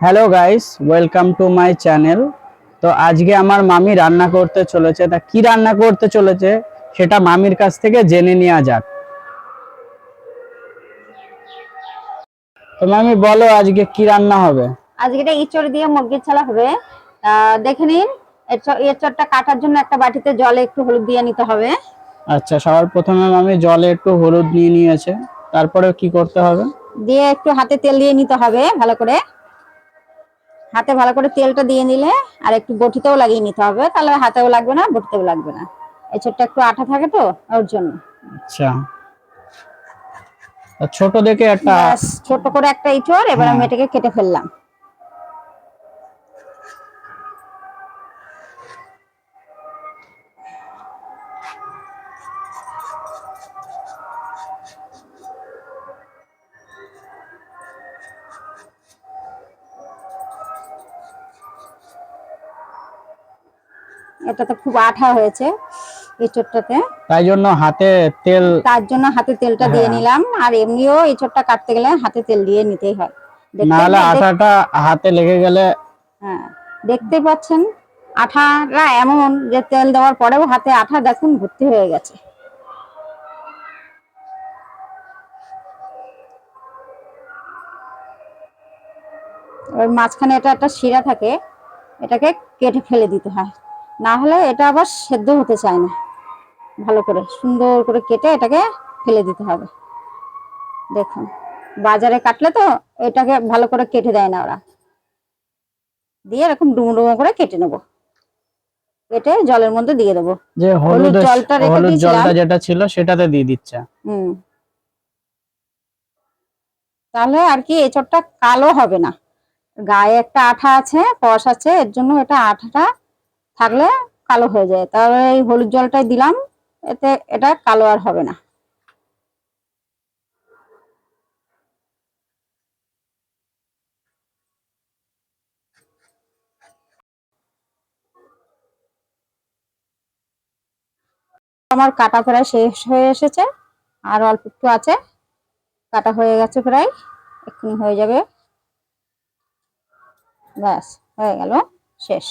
Hello guys welcome to my channel. তো আজকে আমার মামি রান্না করতে চলেছে। তা কি রান্না করতে চলেছে সেটা মামির কাছ থেকে জেনে নেওয়া যাক। তো মামি বলো আজকে কি রান্না হবে? আজকে এটা ইঁচড় দিয়ে মুরগির ছালা হবে। দেখে নিন এঁচড়- এঁচড়টা কাটার জন্য একটা বাটিতে জলে একটু হলুদ দিয়ে নিতে হবে। আচ্ছা সবার প্রথমে মামি জলে একটু হলুদ নিয়ে নিয়েছে। তারপরে কি করতে হবে? দিয়ে একটু হাতে তেল দিয়ে নিতে হবে ভালো করে। হাতে ভালো করে তেলটা দিয়ে নিলে আর একটু বটিতেও লাগিয়ে নিতে হবে। তাহলে হাতেও লাগবে না বটিতেও লাগবে না। এঁচড়টা একটু আঠা থাকে তো ওর জন্য। আচ্ছা। ছোট দেখে একটা ছোট করে একটা ইঁচড় এবার আমি হ্যাঁ। এটাকে কেটে ফেললাম। এটাতে খুব আঠা হয়েছে ইঁচড়টাতে তাই জন্য হাতে তেল তার জন্য হাতে তেলটা দিয়ে হ্যাঁ। নিলাম। আর এমনিও এঁচড়টা কাটতে গেলে হাতে তেল দিয়ে নিতেই হয়। নাহলে আটাটা হাতে লেগে গেলে হ্যাঁ দেখতে পাচ্ছেন আঠাটা এমন যে তেল দেওয়ার পরেও হাতে আঠা দেখুন ভর্তি হয়ে গেছে। ওর মাঝখানে এটা একটা শিরা থাকে এটাকে কেটে ফেলে দিতে হয়। না হলে এটা আবার সেদ্ধ হতে চায় না। ভালো করে সুন্দর করে কেটে এটাকে ফেলে দিতে হবে। দেখুন বাজারে কাটলে তো এটাকে ভালো করে কেটে দেয় না ওরা। দিয়ে এরকম ডুমো ডুমো করে কেটে নেব। কেটে জলের মধ্যে দিয়ে দেবো। যে হলুদ জলটা রেখে হলুদ জলটা যেটা ছিল সেটাতে দিয়ে দিচ্ছে। হুম। তাহলে আর কি এঁচড়টা কালো হবে না। গায়ে একটা আঠা আছে কষ আছে এর জন্য এটা আঠাটা থাকলে কালো হয়ে যায়। তাহলে এই হলুদ জলটাই দিলাম, এতে এটা কালো আর হবে না। আমার কাটা প্রায় শেষ হয়ে এসেছে, আর অল্প একটু আছে। কাটা হয়ে গেছে প্রায়, এক্ষুনি হয়ে যাবে। ব্যাস, হয়ে গেল, শেষ।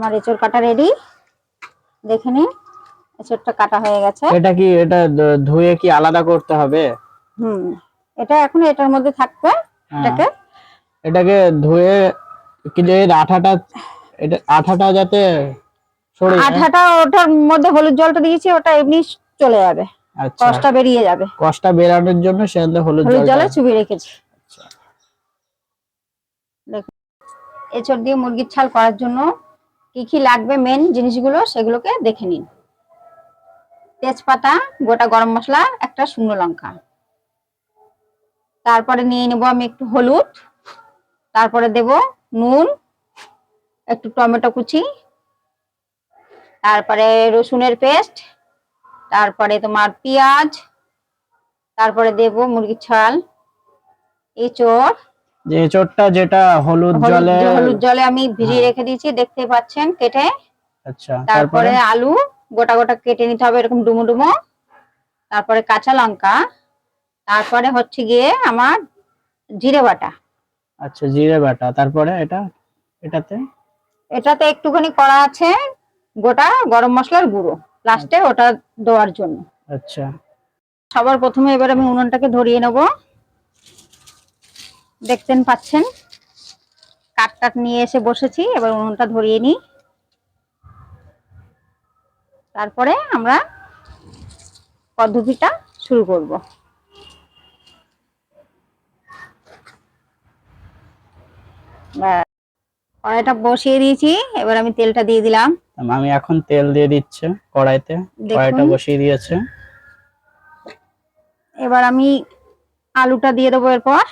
আমার এঁচড় কাটা রেডি দেখে নিন এঁচড়টা কাটা হয়ে গেছে। এটা কি এটা ধুয়ে কি আলাদা করতে হবে? হুম এটা এখন এটার মধ্যে থাকবে হ্যাঁ। এটাকে। এটাকে ধুয়ে কি যে আঠাটা এটা আঠাটা যাতে সরে আঠাটা ওটার মধ্যে হলুদ জলটা দিয়েছি ওটা এমনি চলে যাবে। আচ্ছা। কষটা বেরিয়ে যাবে। কষটা বেরানোর জন্য সেখানে হলুদ জলে চুবিয়ে রেখেছি। আচ্ছা। এঁচড় দিয়ে মুরগির ছাল করার জন্য কি কি লাগবে মেন জিনিসগুলো সেগুলোকে দেখে নিন। তেজপাতা, গোটা গরম মশলা, একটা শুকনো লঙ্কা। তারপরে নিয়ে নেব আমি একটু হলুদ। তারপরে দেব নুন, একটু টমেটো কুচি। তারপরে রসুনের পেস্ট। তারপরে তোমার পেঁয়াজ। তারপরে দেব মুরগির ছাল, এঁচড়। যে এঁচড়টা যেটা হলুদ জলে হলুদ জলে আমি ভিজিয়ে হ্যাঁ। রেখে দিয়েছি দেখতে পাচ্ছেন কেটে। আচ্ছা তারপরে তারপরে? আলু গোটা গোটা কেটে নিতে হবে এরকম ডুমো ডুমো। তারপরে কাঁচা লঙ্কা। তারপরে হচ্ছে গিয়ে আমার জিরে বাটা। আচ্ছা জিরে বাটা। তারপরে এটা? এটাতে? এটাতে একটুখানি করা আছে গোটা গরম মশলার গুঁড়ো। লাস্টে ওটা দেওয়ার জন্য। আচ্ছা। সবার প্রথমে এবার আমি উনুনটাকে ধরিয়ে নেব। দেখতেন পাচ্ছেন? কাঠ টাট নিয়ে এসে বসেছি এবার উনুনটা ধরিয়ে নিই। তারপরে আমরা পদ্ধতিটা শুরু করব। কড়াইটা বসিয়ে দিয়েছি এবার আমি তেলটা দিয়ে দিলাম। আমি এখন তেল দিয়ে দিচ্ছে কড়াইতে। কড়াইটা বসিয়ে দিয়েছে। এবার আমি আলুটা দিয়ে দেবো এরপর।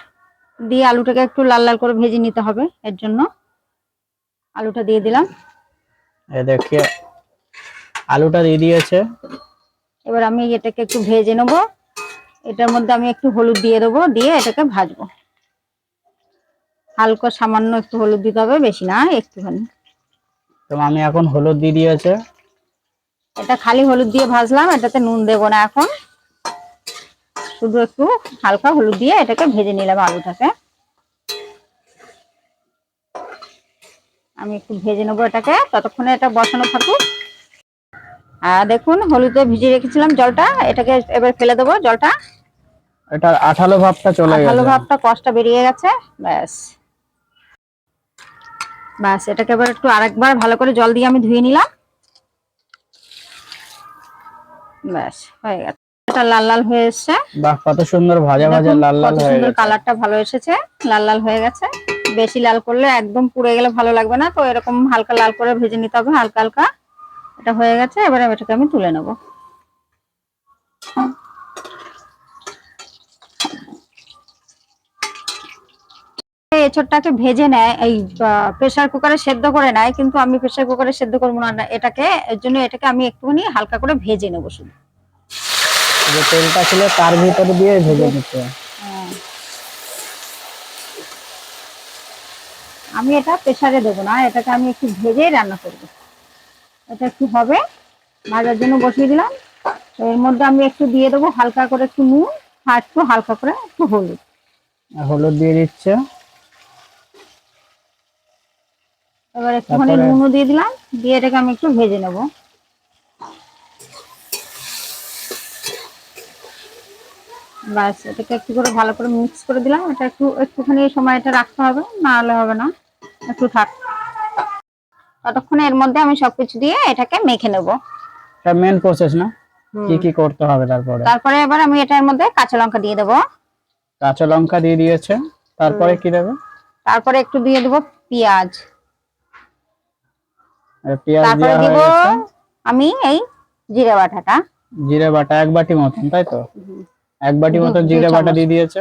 দিয়ে আলুটাকে একটু লাল লাল করে ভেজে নিতে হবে এর জন্য। আলুটা দিয়ে দিলাম। এ দেখে আলুটা দিয়ে দিয়েছে। এবার আমি এটাকে একটু ভেজে নেব। এটার মধ্যে আমি একটু হলুদ দিয়ে দেবো দিয়ে এটাকে ভাজবো। হালকা সামান্য একটু হলুদ দিতে হবে বেশি না একটুখানি। তো আমি এখন হলুদ দিয়ে দিয়েছে। এটা খালি হলুদ দিয়ে ভাজলাম এটাতে নুন দেবো না এখন। শুধু একটু হালকা হলুদ দিয়ে এটাকে ভেজে নিলাম আলুটাকে। আমি একটু ভেজে নেব এটাকে ততক্ষণে এটা বসানো থাকুক। আর দেখুন হলুদে ভিজিয়ে রেখেছিলাম জলটা এটাকে এবার ফেলে দেবো জলটা। এটা আঠালো ভাবটা চলে গেছে। ভাবটা কষ্টটা বেরিয়ে গেছে ব্যাস। ব্যাস এটাকে এবার একটু আরেকবার ভালো করে জল দিয়ে আমি ধুয়ে নিলাম। ব্যাস হয়ে গেছে। এটা লাল লাল হয়ে এসছে। বাহ কত সুন্দর ভাজা ভাজা লাল লাল হয়ে সুন্দর কালারটা ভালো এসেছে লাল লাল হয়ে গেছে। বেশি লাল করলে একদম পুড়ে গেলে ভালো লাগবে না তো এরকম হালকা লাল করে ভেজে নিতে হবে হালকা হালকা। এটা হয়ে গেছে এবারে এটাকে আমি তুলে নেব। এঁচড়টাকে ভেজে নেয় এই প্রেসার কুকারে সেদ্ধ করে নেয় কিন্তু আমি প্রেসার কুকারে সেদ্ধ করব না এটাকে এর জন্য এটাকে আমি একটুখানি হালকা করে ভেজে নেব শুধু। যে তেলটা ছিল তার ভিতরে দিয়ে ভেজে হ্যাঁ। আমি এটা প্রেসারে দেবো না এটাকে আমি একটু ভেজেই রান্না করব। এটা একটু হবে ভাজার জন্য বসিয়ে দিলাম। তো এর মধ্যে আমি একটু দিয়ে দেবো হালকা করে একটু নুন আর একটু হালকা করে একটু হলুদ। হলুদ দিয়ে দিচ্ছে। এবার একটুখানি? নুনও দিয়ে দিলাম দিয়ে এটাকে আমি একটু ভেজে নেব। বাস এটাকে একটু করে ভালো করে মিক্স করে দিলাম। এটা একটু একটুখানি সময় এটা রাখতে হবে না হলে হবে না। একটু থাক। ততক্ষণে এর মধ্যে আমি সবকিছু দিয়ে এটাকে মেখে নেব। এটা মেন প্রসেস না? কি কি করতে হবে তারপরে? তারপরে এবার আমি এটার মধ্যে কাঁচা লঙ্কা দিয়ে দেবো। কাঁচা লঙ্কা দিয়ে দিয়েছে। তারপরে কি দেবে? তারপরে একটু দিয়ে দেবো পেঁয়াজ। আর পেঁয়াজ তারপরে দিব আমি এই জিরে বাটাটা। জিরে বাটা এক বাটি মতন তাই তো? এক বাটি মতন জিরে বাটা দিয়ে দিয়েছে?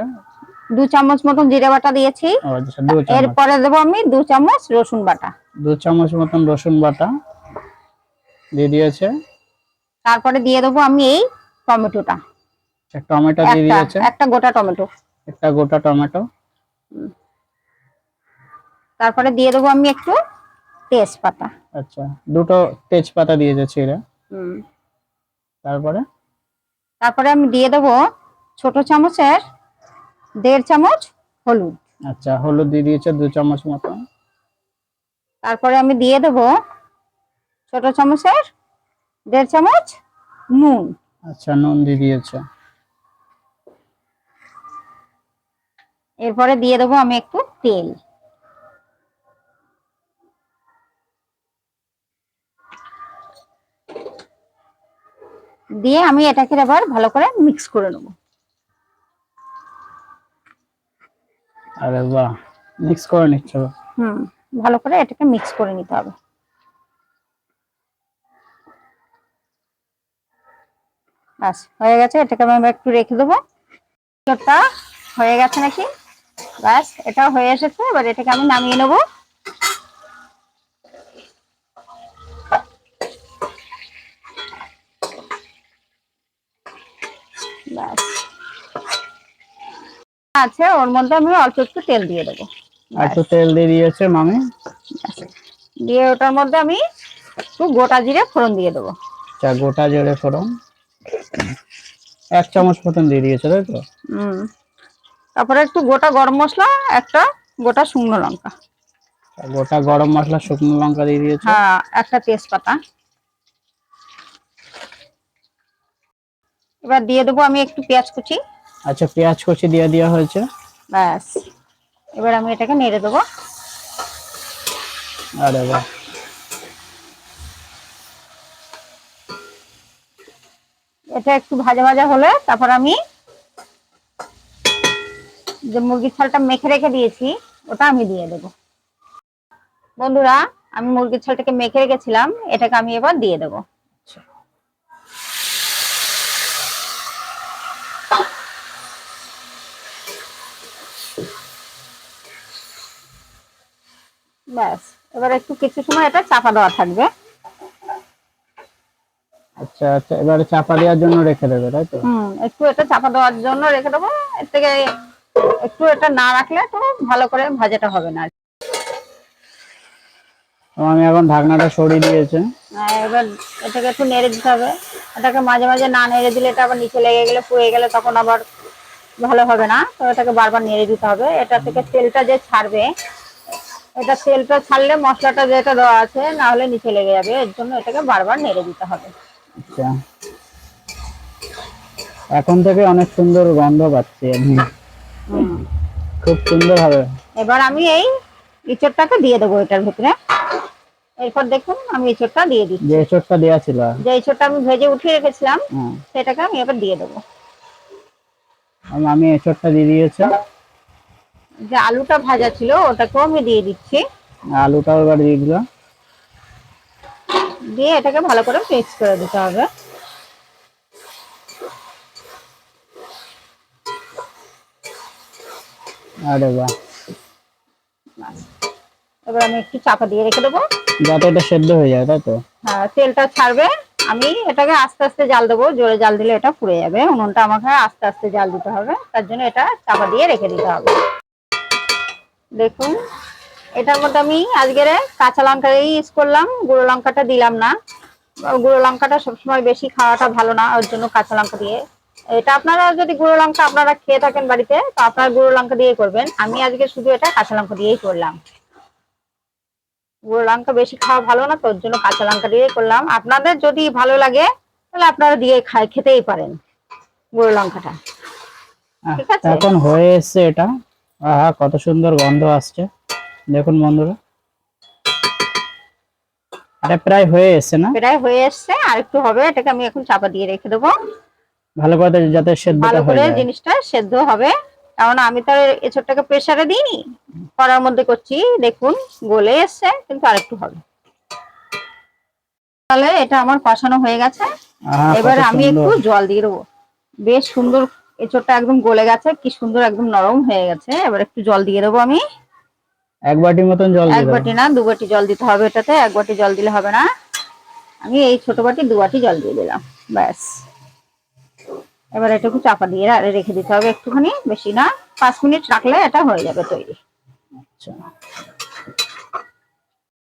দু চামচ মতন জিরে বাটা দিয়েছি। আচ্ছা এরপরে দেবো আমি দু চামচ রসুন বাটা। দু চামচ মতন রসুন বাটা দিয়ে দিয়েছে। তারপরে দিয়ে দেবো আমি এই টমেটোটা। একটা টমেটো দিয়ে একটা দিয়েছে? একটা গোটা টমেটো। একটা গোটা টমেটো। তারপরে দিয়ে দেবো আমি একটু তেজপাতা। আচ্ছা দুটো তেজপাতা দিয়েছে ছিঁড়ে। হুম। তারপরে? তারপরে আমি দিয়ে দেবো ছোট চামচের দেড় চামচ হলুদ। আচ্ছা হলুদ দিয়ে দিয়েছে দু চামচ মতন। তারপরে আমি দিয়ে দেবো ছোট চামচের দেড় চামচ নুন। আচ্ছা নুন দিয়ে দিয়েছে। এরপরে দিয়ে দেবো আমি একটু তেল। দিয়ে আমি এটাকে আবার ভালো করে মিক্স করে নেব। আরে বাহ মিক্স করে নিচ্ছ। হুম, ভালো করে এটাকে মিক্স করে নিতে হবে। বাস হয়ে গেছে, এটাকে আমি একটু রেখে দেবো। হয়ে গেছে নাকি? বাস এটা হয়ে এসেছে, এবার এটাকে আমি নামিয়ে নেব ব্যাস আছে ওর মধ্যে আমি অল্প একটু তেল দিয়ে দেবো। একটু তেল দিয়ে দিয়েছে মামি? দিয়ে ওটার মধ্যে আমি একটু গোটা জিরে ফোড়ন দিয়ে দেবো। আচ্ছা গোটা জিরে ফোড়ন। এক চামচ মতন দিয়ে দিয়েছে তাই তো? হুম। তারপরে একটু গোটা গরম মশলা একটা গোটা শুকনো লঙ্কা। গোটা গরম মশলা শুকনো লঙ্কা দিয়ে দিয়েছে? হ্যাঁ একটা তেজপাতা। এবার দিয়ে দেবো আমি একটু পেঁয়াজ কুচি। আচ্ছা পেঁয়াজ কুচি দিয়ে দেওয়া হয়েছে। ব্যাস। এবার আমি এটাকে নেড়ে দেবো। আরে বাহ। এটা একটু ভাজা ভাজা হলে তারপর আমি যে মুরগির ছালটা মেখে রেখে দিয়েছি ওটা আমি দিয়ে দেব। বন্ধুরা আমি মুরগির ছালটাকে মেখে রেখেছিলাম এটাকে আমি এবার দিয়ে দেব। ব্যাস এবার একটু কিছু সময় এটা চাপা দেওয়া থাকবে। আচ্ছা আচ্ছা এবারে চাপা দেওয়ার জন্য রেখে দেবে তাই তো? হুম একটু এটা চাপা দেওয়ার জন্য রেখে দেবো। এর থেকে একটু এটা না রাখলে তো ভালো করে ভাজাটা হবে না আমি এখন ঢাকনাটা সরিয়ে দিয়েছে। আর এবার এটাকে একটু নেড়ে দিতে হবে। এটাকে মাঝে মাঝে না নেড়ে দিলে এটা আবার নিচে লেগে গেলে পুড়ে গেলে তখন আবার ভালো হবে না। তো এটাকে বারবার নেড়ে দিতে হবে। এটা থেকে তেলটা যে ছাড়বে এটা তেলটা ছাড়লে মশলাটা যেটা দেওয়া আছে না হলে নিচে লেগে যাবে। এর জন্য এটাকে বারবার নেড়ে দিতে হবে। আচ্ছা। এখন থেকে অনেক সুন্দর গন্ধ পাচ্ছি আমি। খুব সুন্দর হবে এবার আমি এই ইঁচড়টাকে দিয়ে দেবো এটার ভিতরে। এরপর দেখুন আমি ইঁচড়টা দিয়ে দিচ্ছি। যে এসবটা দেওয়া ছিল। যে ইঁচড়টা আমি ভেজে উঠিয়ে রেখেছিলাম সেটাকে আমি এবার দিয়ে দেবো। আমি এসবটা দিয়ে দিয়েছে। যে আলুটা ভাজা ছিল ওটাকেও আমি দিয়ে দিচ্ছি। আলুটাও এবার দিয়ে দিলাম। দিয়ে এটাকে ভালো করে মিক্স করে দিতে হবে। আরে বাহ এবার আমি একটু চাপা দিয়ে রেখে দেবো। যাতে এটা সেদ্ধ হয়ে যায় তাই তো? হ্যাঁ তেলটা ছাড়বে। আমি এটাকে আস্তে আস্তে জাল দেবো। জোরে জাল দিলে এটা পুড়ে যাবে। উনুনটা আমাকে আস্তে আস্তে জাল দিতে হবে। তার জন্য এটা চাপা দিয়ে রেখে দিতে হবে। দেখুন এটার মধ্যে আমি আজকের কাঁচা লঙ্কা ইউজ করলাম গুঁড়ো লঙ্কাটা দিলাম না। গুঁড়ো লঙ্কাটা সবসময় বেশি খাওয়াটা ভালো না ওর জন্য কাঁচা লঙ্কা দিয়ে। এটা আপনারা যদি গুঁড়ো লঙ্কা আপনারা খেয়ে থাকেন বাড়িতে তো আপনারা গুঁড়ো লঙ্কা দিয়ে করবেন। আমি আজকে শুধু এটা কাঁচা লঙ্কা দিয়েই করলাম। গুঁড়ো লঙ্কা বেশি খাওয়া ভালো না তোর জন্য কাঁচা লঙ্কা দিয়ে করলাম। আপনাদের যদি ভালো লাগে তাহলে আপনারা দিয়ে খায় খেতেই পারেন গুঁড়ো লঙ্কাটা। ঠিক আছে। এখন হয়ে এসছে এটা। আহা কত সুন্দর গন্ধ আসছে। দেখুন বন্ধুরা। এটা প্রায় হয়ে এসছে না? প্রায় হয়ে এসছে আর একটু হবে এটাকে আমি এখন চাপা দিয়ে রেখে দেবো। ভালো করে যাতে সেদ্ধটা ভালো করে জিনিসটা সেদ্ধ হবে। কারণ আমি তো এঁচড়টাকে প্রেসারে দিইনি। করার মধ্যে করছি দেখুন গলে এসছে কিন্তু আর একটু হবে। তাহলে এটা আমার কষানো হয়ে গেছে। এবার আমি একটু জল দিয়ে দেবো। বেশ সুন্দর এঁচড়টা একদম গলে গেছে কি সুন্দর একদম নরম হয়ে গেছে। এবার একটু জল দিয়ে দেবো আমি। এক বাটি মতন জল এক বাটি না দু বাটি জল দিতে হবে এটাতে এক বাটি জল দিলে হবে না। আমি এই ছোট বাটি দু বাটি জল দিয়ে দিলাম ব্যাস। এবার এটুকু চাপা দিয়ে রেখে দিতে হবে একটুখানি বেশি না। পাঁচ মিনিট রাখলে এটা হয়ে যাবে তৈরি। আচ্ছা।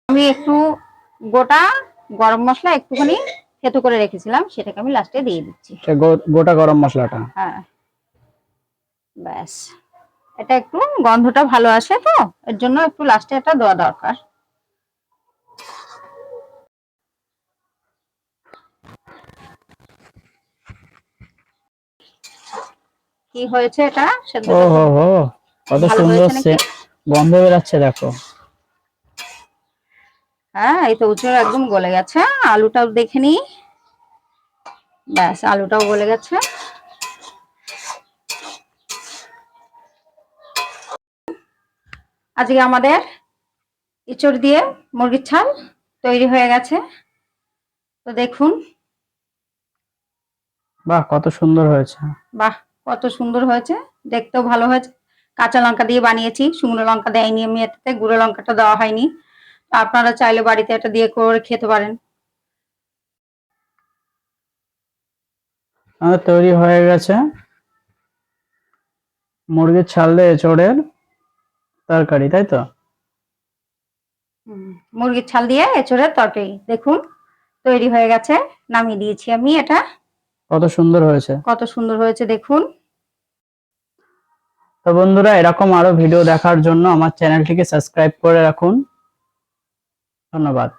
আমি একটু গোটা গরম মশলা একটুখানি থেতো করে রেখেছিলাম সেটাকে আমি লাস্টে দিয়ে দিচ্ছি। গোটা গরম মশলাটা? হ্যাঁ। ব্যাস। এটা একটু গন্ধটা ভালো আসে তো এর জন্য একটু লাস্টে এটা দেওয়া দরকার। কি হয়েছে এটা? সেদ্ধ ও হো হো কত সুন্দর গন্ধ বেরাচ্ছে দেখো। হ্যাঁ এই তো উঁচু একদম গলে গেছে। আলুটাও দেখে নি। ব্যাস আলুটাও গলে গেছে। আজকে আমাদের ইঁচড় দিয়ে মুরগির ছাল তৈরি হয়ে গেছে। তো দেখুন। বাহ কত সুন্দর হয়েছে। বাহ কত সুন্দর হয়েছে। দেখতেও ভালো হয়েছে। কাঁচা লঙ্কা দিয়ে বানিয়েছি। শুকনো লঙ্কা দেয়নি আমি এটাতে গুঁড়ো লঙ্কাটা দেওয়া হয়নি। তো আপনারা চাইলে বাড়িতে এটা দিয়ে করে খেতে পারেন। তৈরি হয়ে গেছে। মুরগির ছাল দিয়ে এঁচড়ের তরকারি তাই তো? মুরগির ছাল দিয়ে এঁচড়ের তরকারি দেখুন তৈরি হয়ে গেছে নামিয়ে দিয়েছি আমি এটা। কত সুন্দর হয়েছে। কত সুন্দর হয়েছে দেখুন। তো বন্ধুরা এরকম আরও ভিডিও দেখার জন্য আমার চ্যানেলটিকে সাবস্ক্রাইব করে রাখুন। ধন্যবাদ।